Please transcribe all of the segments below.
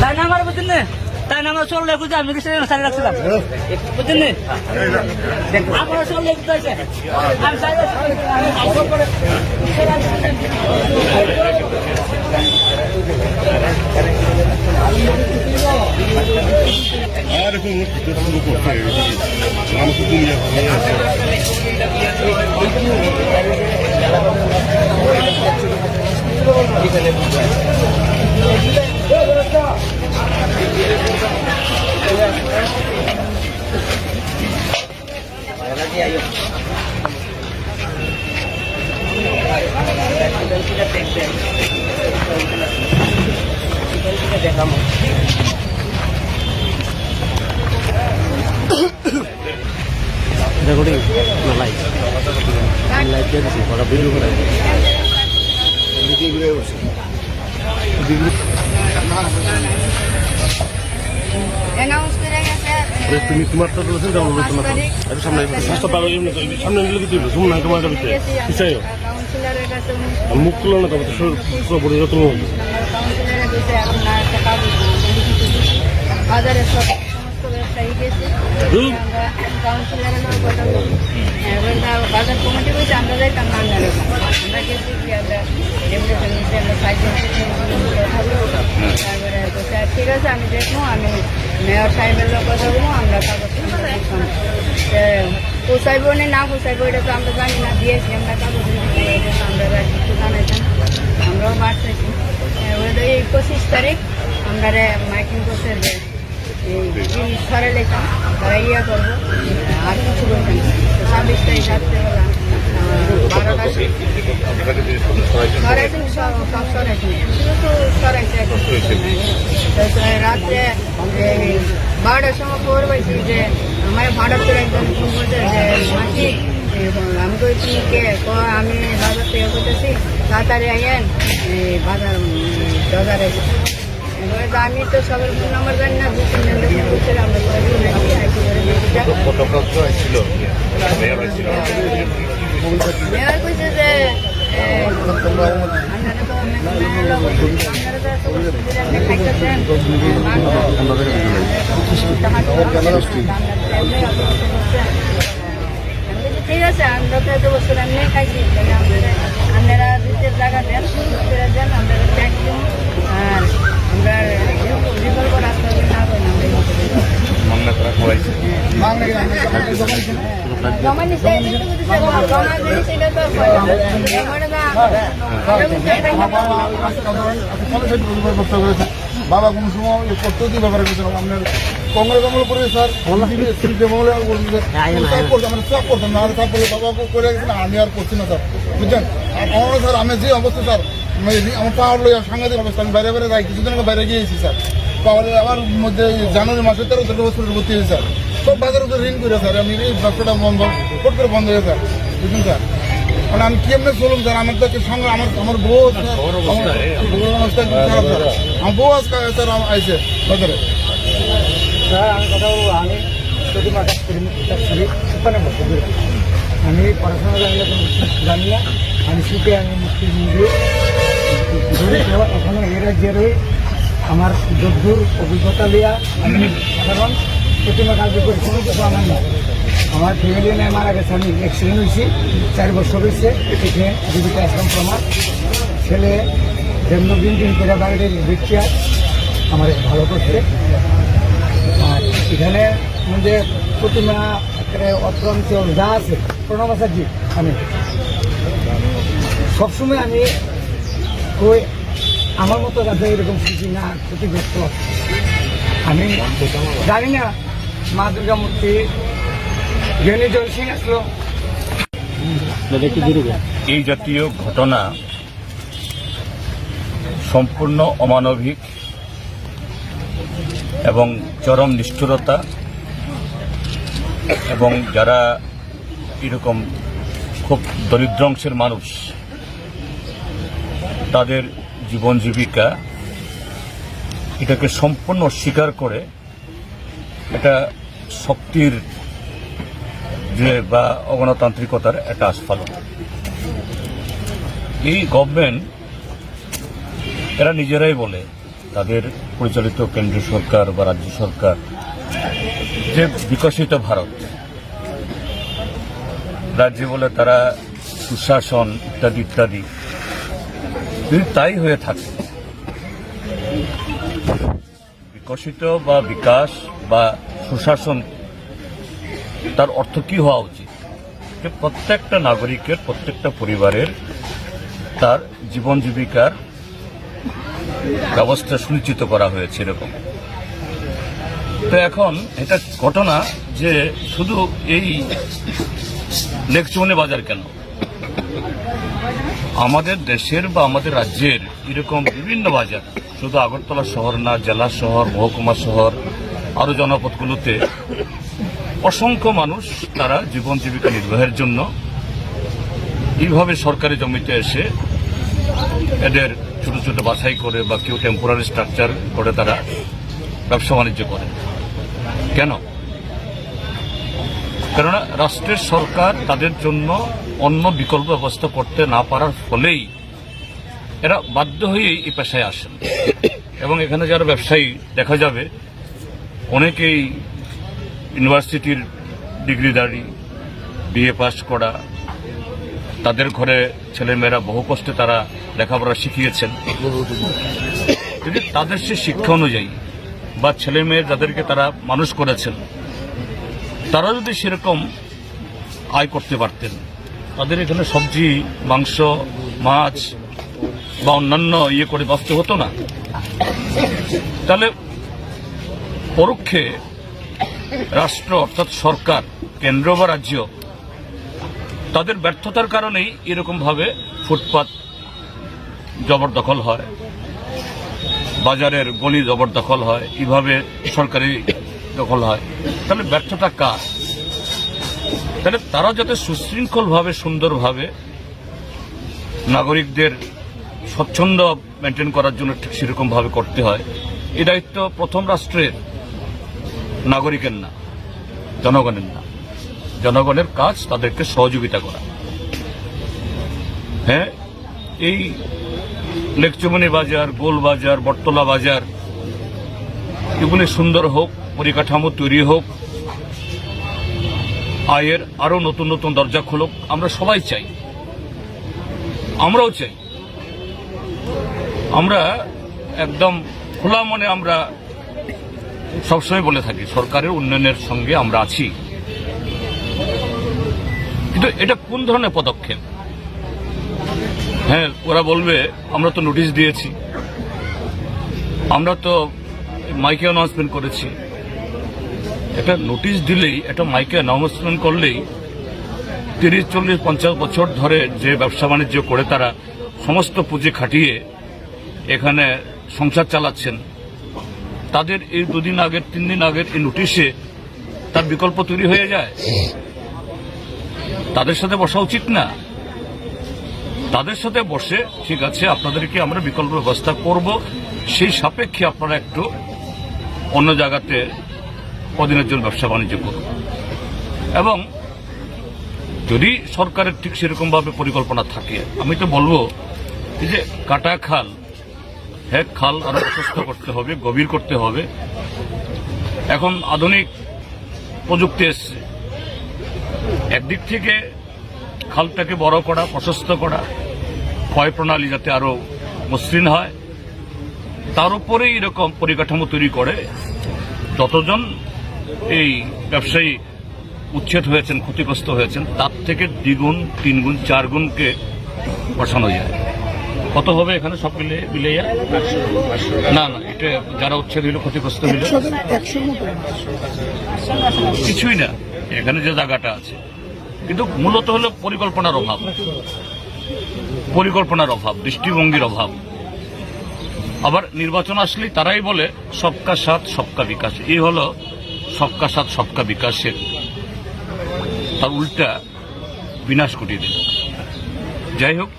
তাই না আমার বুঝছেন না? তাই না আমার চল লেখুছে আমি কিছু সারি রাখছিলাম? বুঝছেন না? আপনার চল লেখুতে আর রেকর্ডিং না লাইভ লাইভ দিয়ে দিছি ওরা ভিডিও করে অ্যানাউন্স করে গেছে আরে তুমি তোমার তো বলেছেন যেমন বলছো না একটু সামনে স্বাস্থ্য পাবে সামনে নিলে কি দিবে না তোমার কাছে পিছাই মুখ না তবে তো সব সমস্ত ব্যবসায়ী গেছে বলি। বাজার কমিটি বলছে আমরা যাইতাম না আমরা গেছি আমরা ডেপুটেশন বলছে, ঠিক আছে আমি দেখব আমি মেয়র সাহেবের লোক দেখব আমরা কাগজ পোষাইবো না পোষাইবো এটা তো আমরা জানি না দিয়েছি আমরা কাগজ আমরা কিছু জানাইতাম আমরাও মারতেছি পঁচিশ তারিখ আমরা মাইকিং করতে তারা ইয়ে করব আর কিছু বলবেন ছাব্বিশ তারিখ রাত্রে বারোটার সময় খবর যে আমার ভাড়া করে একজন ফোন যে মাসি আমি কই কে আমি বাজার থেকে করতেছি তাড়াতাড়ি আইয়েন বাজার বাজারে আমি তো সবার ফোন নাম্বার জানি না দু তিন জনকে ফোন করছিলাম আমরা সবাই ফোন রাখি রাখি করে দিয়েছিলাম ফটোগ্রাফ তো ছিল। মেয়র কইছে যে আমি ঠিক আছে আমরা তো এত বছর এমনি খাইছি আপনারা দিতে জায়গা দেন দেন আমরা আর আমরা বিকল্প রাস্তা দিয়ে না করি জমা না বাবা কোন সময় এই পদ্ধতি ব্যবহার করেছিলাম আপনার কংগ্রেস আমল করে স্যার। সিপিএম আমলে আমরা চাপ করতাম না আর তারপরে বাবাকে করে গেছিলাম আমি আর করছি না স্যার। বুঝছেন? আর স্যার আমি যে অবস্থা স্যার মানে আমার পাওয়ার লইয়া সাংঘাতিক অবস্থা আমি বাইরে বাইরে যাই কিছুদিন আগে বাইরে গিয়েছি স্যার। পাওয়ারে আবার মধ্যে জানুয়ারি তেরো ভর্তি হয়েছে স্যার। সব বাজার উপরে ঋণ করে স্যার আমি এই ব্যবসাটা বন্ধ ফট করে বন্ধ হয়ে স্যার। স্যার? মানে আমি কেমনে চলুন স্যার? আমার তো সঙ্গে আমার আমার বউ স্যার, আমার বউর অবস্থা খুব খারাপ স্যার। আমার বউ আজকে স্যার আইসে বাজারে। স্যার আমি কথা বলব আমি পড়াশোনা জানলে কোনো জানি না। আমি শিখে আমি মুক্তি নিয়ে আমার যদ্দূর অভিজ্ঞতা লিয়া আমি সাধারণ প্রতিমা কাজ করি কোনো কিছু আমার না আমার ফ্যামিলি নিয়ে মারা গেছে, আমি অ্যাক্সিডেন্ট হয়েছি, চার বছর হয়েছে, এখানে জীবিকা একদম প্রমাণ। ছেলে যেমন দিন দিন করে বাড়িতে বিক্রিয়া আমার ভালো করছে। আর এখানে মধ্যে প্রতিমা অত্রাঞ্চল যা আছে, প্রণব আচার্য আমি। সবসময় আমি ওই আমার মতো যাতে এরকম কিছু না ক্ষতিগ্রস্ত। আমি জানি না মা দুর্গা মূর্তি জ্ঞানী জল সিং আসলো। এই জাতীয় ঘটনা সম্পূর্ণ অমানবিক এবং চরম নিষ্ঠুরতা এবং যারা এরকম খুব দরিদ্র অংশের মানুষ তাদের জীবন জীবিকা এটাকে সম্পূর্ণ স্বীকার করে এটা শক্তির যে বা অগণতান্ত্রিকতার একটা আস্ফালন। এই গভর্নমেন্ট এরা নিজেরাই বলে তাদের পরিচালিত কেন্দ্রীয় সরকার বা রাজ্য সরকার যে বিকশিত ভারত। রাজ্যে বলে তারা সুশাসন ইত্যাদি ইত্যাদি। যদি তাই হয়ে থাকে। বিকশিত বা বিকাশ বা সুশাসন, তার অর্থ কি হওয়া উচিত? যে প্রত্যেকটা নাগরিকের, প্রত্যেকটা পরিবারের তার জীবন জীবিকার ব্যবস্থা সুনিশ্চিত করা হয়েছে এরকম। তো এখন এটা ঘটনা যে শুধু এই লেকচুমনে বাজার কেন? আমাদের দেশের বা আমাদের রাজ্যের এরকম বিভিন্ন বাজার, শুধু আগরতলা শহর না, জেলা শহর, মহকুমা শহর আরও জনপদগুলোতে অসংখ্য মানুষ তারা জীবন জীবিকা নির্বাহের জন্য এইভাবে সরকারি জমিতে এসে এদের ছোট ছোট বাছাই করে বা কেউ টেম্পোরারি স্ট্রাকচার করে তারা ব্যবসা বাণিজ্য করে। কেন? কেননা রাষ্ট্রের সরকার তাদের জন্য অন্য বিকল্প ব্যবস্থা করতে না পারার ফলেই এরা বাধ্য হয়েই এই পেশায় আসেন। এবং এখানে যারা ব্যবসায়ী, দেখা যাবে, অনেকেই ইউনিভার্সিটির ডিগ্রিধারী, বিএ পাস করা, তাদের ঘরে ছেলেমেয়েরা বহু কষ্টে তারা লেখাপড়া শিখিয়েছেন। যদি তাদের সে শিক্ষা অনুযায়ী বা ছেলেমেয়ে যাদেরকে তারা মানুষ করেছেন তারা যদি সেরকম আয় করতে পারতেন, তাদের এখানে সবজি, মাংস, মাছ বা অন্যান্য ইয়ে করে বাঁচতে হতো না। তাহলে পরোক্ষে রাষ্ট্র অর্থাৎ সরকার, কেন্দ্র বা রাজ্য, তাদের ব্যর্থতার কারণেই এরকমভাবে ফুটপাত জবরদখল হয়, বাজারের গলি জবরদখল হয়। এভাবে সরকারি দখল হয়। তাহলে ব্যর্থতা কার? তাহলে তারা যাতে সুশৃঙ্খলভাবে, সুন্দরভাবে নাগরিকদের স্বচ্ছন্দ মেনটেন করার জন্য ঠিক সেরকমভাবে করতে হয় এই দায়িত্ব প্রথম রাষ্ট্রের নাগরিকের না, জনগণের না। জনগণের কাজ তাদেরকে সহযোগিতা করা। হ্যাঁ এই লেকচুমনি বাজার, গোল বাজার, বটতলা বাজার, এগুলি সুন্দর হোক পরিকাঠামো তৈরি হোক, আয়ের আরও নতুন নতুন দরজা খুলুক, আমরা সবাই চাই। আমরাও চাই। আমরা একদম খোলা মনে আমরা সবসময় বলে থাকি, সরকারের উন্নয়নের সঙ্গে আমরা আছি। কিন্তু এটা কোন ধরনের পদক্ষেপ? হ্যাঁ ওরা বলবে, আমরা তো নোটিশ দিয়েছি। আমরা তো মাইকে অ্যানাউন্সমেন্ট করেছি। একটা নোটিশ দিলেই, একটা মাইকে অ্যানাউন্সমেন্ট করলেই তিরিশ, চল্লিশ, পঞ্চাশ বছর ধরে যে ব্যবসা বাণিজ্য করে তারা সমস্ত পুঁজি খাটিয়ে এখানে সংসার চালাচ্ছেন। তাদের এই দুদিন আগের, তিন দিন আগের এই নোটিশে তার বিকল্প তৈরি হয়ে যায়। তাদের সাথে বসা উচিত না। তাদের সাথে বসে, ঠিক আছে, আপনাদেরকে আমরা বিকল্প ব্যবস্থা করব। সেই সাপেক্ষে আপনারা একটু অন্য জায়গাতে কদিনের জন্য ব্যবসা বাণিজ্য করুন এবং যদি সরকারের ঠিক সেরকমভাবে পরিকল্পনা থাকে, আমি তো বলব যে কাটা খাল হ্যাঁ খাল আরও প্রশস্ত করতে হবে, গভীর করতে হবে। এখন আধুনিক প্রযুক্তি এসছে। একদিক থেকে খালটাকে বড় করা, প্রশস্ত করা, ক্ষয় প্রণালী যাতে আরও মসৃণ হয়, তার উপরে এরকম পরিকাঠামো তৈরি করে যতজন এই ব্যবসায়ী উচ্ছেদ হয়েছেন ক্ষতিগ্রস্ত হয়েছেন তার থেকে দ্বিগুণ তিনগুণ চার গুণকে বসানো যায়। কত হবে এখানে সব মিলে মিলে না না এটা যারা উচ্ছেদ হইল ক্ষতিগ্রস্ত হইল। কিছুই না এখানে যে জায়গাটা আছে। কিন্তু মূলত হলো পরিকল্পনার অভাব। পরিকল্পনার অভাব দৃষ্টিভঙ্গির অভাব। আবার নির্বাচন আসলেই তারাই বলে সবকা সাথ সবকা বিকাশ। এই হলো সবকা সাথ, সবকা বিকাশের। তার উল্টা বিনাশ ঘটিয়ে দিল। যাই হোক,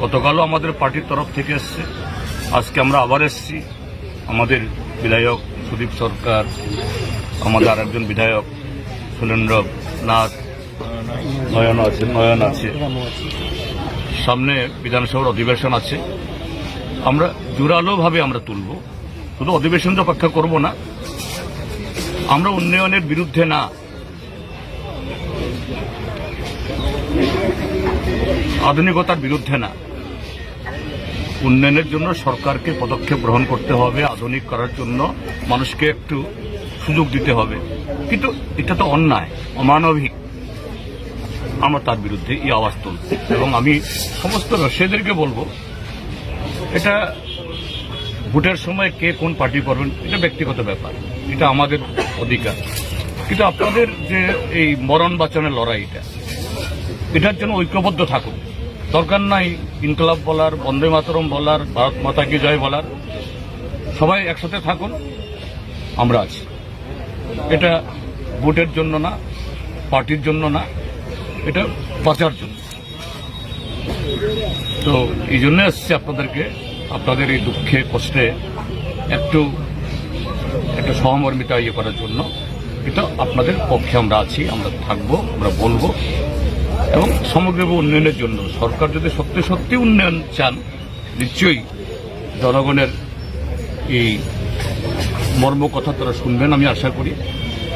গতকালও আমাদের পার্টির তরফ থেকে এসছে। আজকে আমরা আবার এসছি। আমাদের বিধায়ক সুদীপ সরকার, আমাদের আর একজন বিধায়ক সুরেন্দ্র নাথ, নয়ন আছে নয়ন আছে। সামনে বিধানসভার অধিবেশন আছে। আমরা জোরালোভাবে আমরা তুলব। শুধু অধিবেশন তো অপেক্ষা করব না। আমরা উন্নয়নের বিরুদ্ধে না। আধুনিকতার বিরুদ্ধে না। উন্নয়নের জন্য সরকারকে পদক্ষেপ গ্রহণ করতে হবে, আধুনিক করার জন্য মানুষকে একটু সুযোগ দিতে হবে। কিন্তু এটা তো অন্যায়, অমানবিক। আমরা তার বিরুদ্ধে এই আওয়াজ তুলব এবং আমি সমস্ত ব্যবসায়ীদেরকে বলব, এটা ভোটের সময় কে কোন পার্টি করবেন, এটা ব্যক্তিগত ব্যাপার। এটা আমাদের অধিকার। কিন্তু আপনাদের যে এই মরণ বাঁচানোর লড়াইটা এটার জন্য ঐক্যবদ্ধ থাকুন। দরকার নাই ইনকলাব বলার, বন্দে মাতরম বলার, ভারত মাতা কি জয় বলার। সবাই একসাথে থাকুন, আমরা আছি। এটা ভোটের জন্য না, পার্টির জন্য না, এটা বাঁচার জন্য। তো এই জন্য এসছে আপনাদেরকে। আপনাদের এই দুঃখে, কষ্টে একটু একটা সহমর্মিতা ইয়ে করার জন্য এটা আপনাদের পক্ষে আমরা আছি, আমরা থাকব, আমরা বলব। এবং সমগ্র উন্নয়নের জন্য সরকার যদি সত্যি সত্যি উন্নয়ন চান, নিশ্চয়ই জনগণের এই মর্ম কথা তারা শুনবেন আমি আশা করি।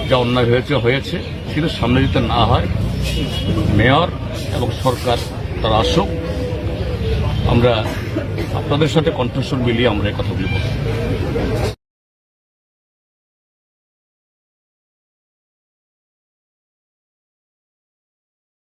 যা অন্যায় হয়েছে হয়েছে। সেটা সামনে যেতে না হয়, মেয়র এবং সরকার তারা আসুক। আমরা আপনাদের সাথে কণ্ঠস্বর মিলিয়ে আমরা এই কথাগুলি বলব।